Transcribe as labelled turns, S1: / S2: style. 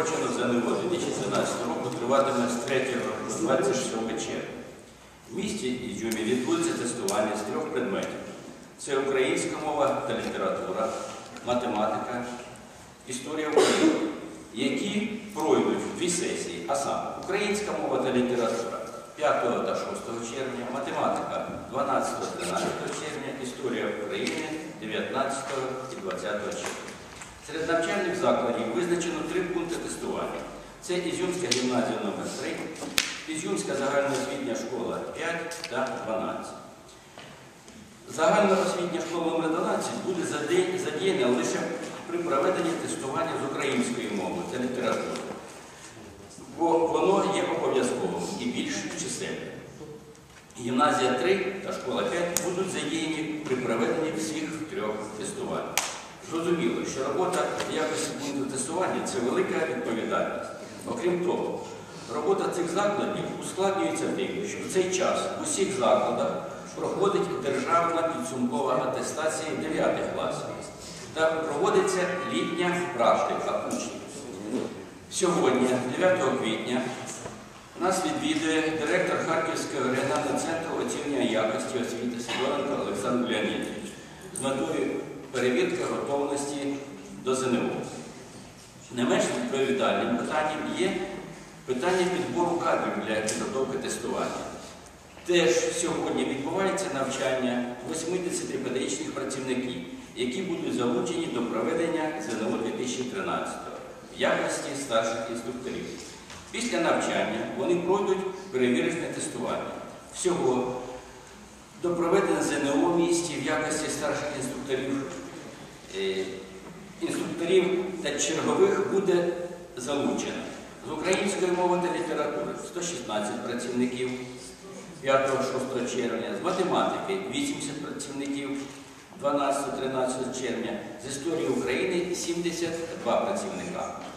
S1: розпочано ЗНО 2012 року, триватиме з 3 по 27 червня. В місті Ізюмі відбудеться тестування з трьох предметів. Це українська мова та література, математика, історія України, які пройдуть дві сесії, а саме українська мова та література 5 та 6 червня, математика 12-13 червня, історія України 19 і 20 червня. Серед навчальних закладів визначено три пункти тестування. Це Ізюмська гімназія номер 3 Ізюмська загальноосвітня школа 5 та 12. Загальноосвітня школа номер 12 буде задіяна лише при проведенні тестування з української мови та літератури, бо воно є обов'язковим і більш чисельним. Гімназія 3 та школа 5 будуть задіяні при проведенні всіх трьох тестувань. Зрозуміло, що робота в якості пункту тестування це велика відповідальність. Окрім того, робота цих закладів ускладнюється тим, що в цей час в усіх закладах проходить державна підсумкова атестація 9 класів та проводиться літня практика учнів. Сьогодні, 9 квітня, нас відвідує директор Харківського регіонального центру оцінювання якості освіти Сидоренко Олександр Леонідович з метою перевірки готовності до ЗНО. Не менш відповідальним питанням є питання підбору кадрів для підготовки тестування. Теж сьогодні відбувається навчання 80 педагогічних працівників, які будуть залучені до проведення ЗНО 2013 в якості старших інструкторів. Після навчання вони пройдуть перевірочне тестування. Всього до проведення ЗНО в місті якості старших інструкторів, е, інструкторів та чергових буде залучено. З української мови та літератури 116 працівників. 5-6 червня, з математики 80 працівників. 12-13 червня, з історії України 72 працівника.